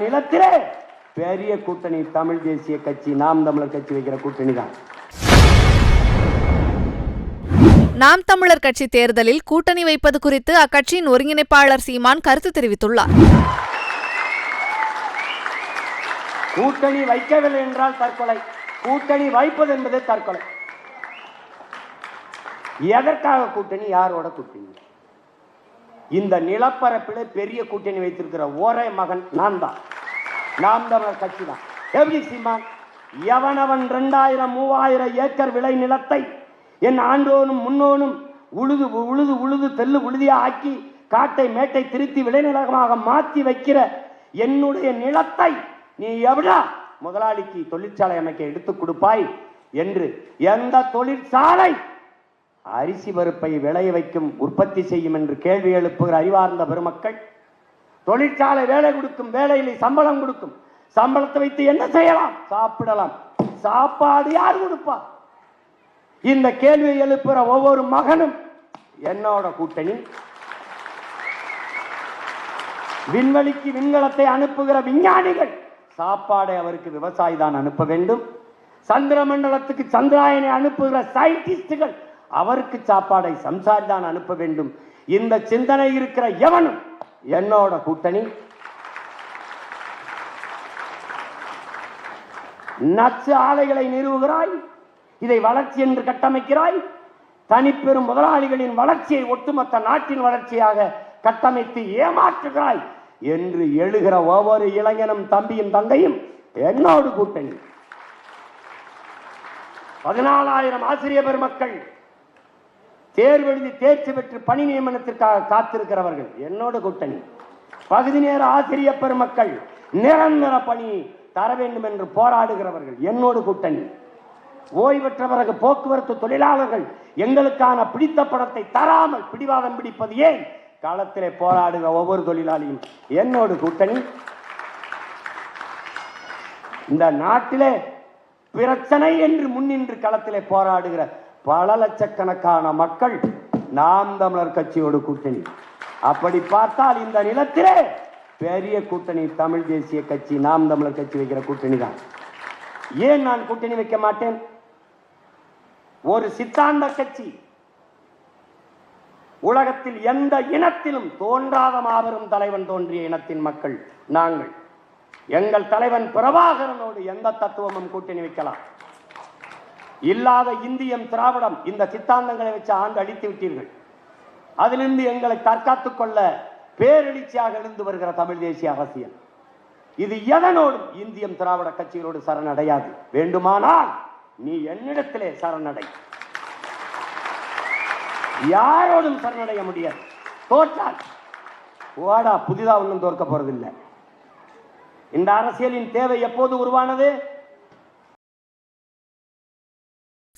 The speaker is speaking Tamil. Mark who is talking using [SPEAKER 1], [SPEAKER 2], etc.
[SPEAKER 1] நிலத்திலே பெரிய கூட்டணி தமிழ் தேசிய கட்சி நாம் தமிழர் கட்சி வைக்கிற கூட்டணி தான்
[SPEAKER 2] நாம் தமிழர் கட்சி தேர்தலில் கூட்டணி வைப்பது குறித்து அக்கட்சியின் ஒருங்கிணைப்பாளர் சீமான் கருத்து தெரிவித்துள்ளார்.
[SPEAKER 1] கூட்டணி வைக்கவில்லை என்றால் தற்கொலை. கூட்டணி வைப்பது என்பது தற்கொலை. எதற்காக கூட்டணி? யாரோட கூட்டணி? இந்த நிலப்பரப்பில் பெரிய கூட்டணி வைத்திருக்கிற ஒரே மகன் நான் தான் நாம் தமிழர் கட்சி தான் எப்படி சீமான் எவனவன் ரெண்டாயிரம் மூவாயிரம் ஏக்கர் விளை நிலத்தை என் ஆண்டோனும் முன்னோனும் உழுது உழுது உழுது தெல்லு உழுதியா ஆக்கி காட்டை மேட்டை திருத்தி விளைநிலமாக மாற்றி வைக்கிற என்னுடைய நிலத்தை நீ எவ்வளோ முதலாளிக்கு தொழிற்சாலை அமைக்க எடுத்துக் கொடுப்பாய் என்று எந்த தொழிற்சாலை அரிசி பருப்பை விளைய வைக்கும் உற்பத்தி செய்யும் என்று கேள்வி எழுப்புகிற அறிவார்ந்த பெருமக்கள் தொழிற்சாலை வேலை கொடுக்கும் வேலையில் சம்பளம் கொடுக்கும் சம்பளத்தை வைத்து என்ன செய்யலாம்? சாப்பிடலாம். சாப்பாடு யார் கொடுப்பா? இந்த கேள்வியை எழுப்புகிற ஒவ்வொரு மகனும் என்னோட கூட்டணி. விண்வெளிக்கு விண்கலத்தை அனுப்புகிற விஞ்ஞானிகள் சாப்பாடை அவருக்கு விவசாயி தான் அனுப்ப வேண்டும். சந்திர மண்டலத்துக்கு சந்திராயனை அனுப்புகிற சயின்டிஸ்டுகள் அவருக்கு சாப்பாடை சம்சாரி தான் அனுப்ப வேண்டும். இந்த சிந்தனை இருக்கிற எவனும் என்னோட கூட்டணி? நச்சு ஆலைகளை நிறுவுகிறாய் இதை வளர்ச்சி என்று கட்டமைக்கிறாய். தனிப்பெரும் முதலாளிகளின் வளர்ச்சியை ஒட்டுமொத்த நாட்டின் வளர்ச்சியாக கட்டமைத்து ஏமாற்றுகிறாய் என்று எழுகிற ஒவ்வொரு இளைஞனும் தம்பியும் தங்கையும் என்னோடு கூட்டணி. பதினாலாயிரம் ஆசிரிய பெருமக்கள் தேர்வு எழுதி தேர்ச்சி பெற்று பணி நியமனத்திற்காக காத்திருக்கிறவர்கள் என்னோட கூட்டணி. பகுதி நேர ஆசிரிய பெருமக்கள் நிரந்தர பணி தர வேண்டும் என்று போராடுகிறவர்கள் என்னோடு கூட்டணி. ஓய்வற்ற பிறகு போக்குவரத்து தொழிலாளர்கள் எங்களுக்கான பிடித்த படத்தை தராமல் பிடிவாதம் பிடிப்பது ஏன்? களத்திலே போராடுகிற ஒவ்வொரு தொழிலாளியும் என்னோடு கூட்டணி. இந்த நாட்டிலே பிரச்சனை என்று முன்னின்று களத்திலே போராடுகிற பல லட்சக்கணக்கான மக்கள் நாம் தமிழர் கட்சியோடு கூட்டணி. அப்படி பார்த்தால் இந்த நிலத்திலே பெரிய கூட்டணி தமிழ் தேசிய கட்சி நாம் தமிழர் கட்சி வைக்கிற கூட்டணி தான். ஏன் நான் கூட்டணி வைக்க மாட்டேன்? ஒரு சித்தாந்த கட்சி உலகத்தில் எந்த இனத்திலும் தோன்றாத மாபெரும் தலைவன் தோன்றிய இனத்தின் மக்கள் நாங்கள். எங்கள் தலைவன் பிரபாகரனோடு எந்த தத்துவமும் கூட்டணி வைக்கலாம். இல்லாத இந்தியம் திராவிடம் இந்த சித்தாந்தங்களை வச்சு ஆண்டு அழித்து விட்டீர்கள். அதிலிருந்து எங்களை தற்காத்துக் கொள்ள பேரெழுச்சியாக எழுந்து வருகிற தமிழ் தேசிய அரசியல் இது எதனோடும் இந்தியம் திராவிட கட்சிகளோடு சரணடையாது. வேண்டுமானால் நீ என்னிடத்திலே சரணடை. யாரோடும் சரணடைய முடியாது. தோற்றால். ஓடா புதிதா ஒன்றும் தோற்க போறதில்லை. இந்த அரசியலின் தேவை எப்போது உருவானது?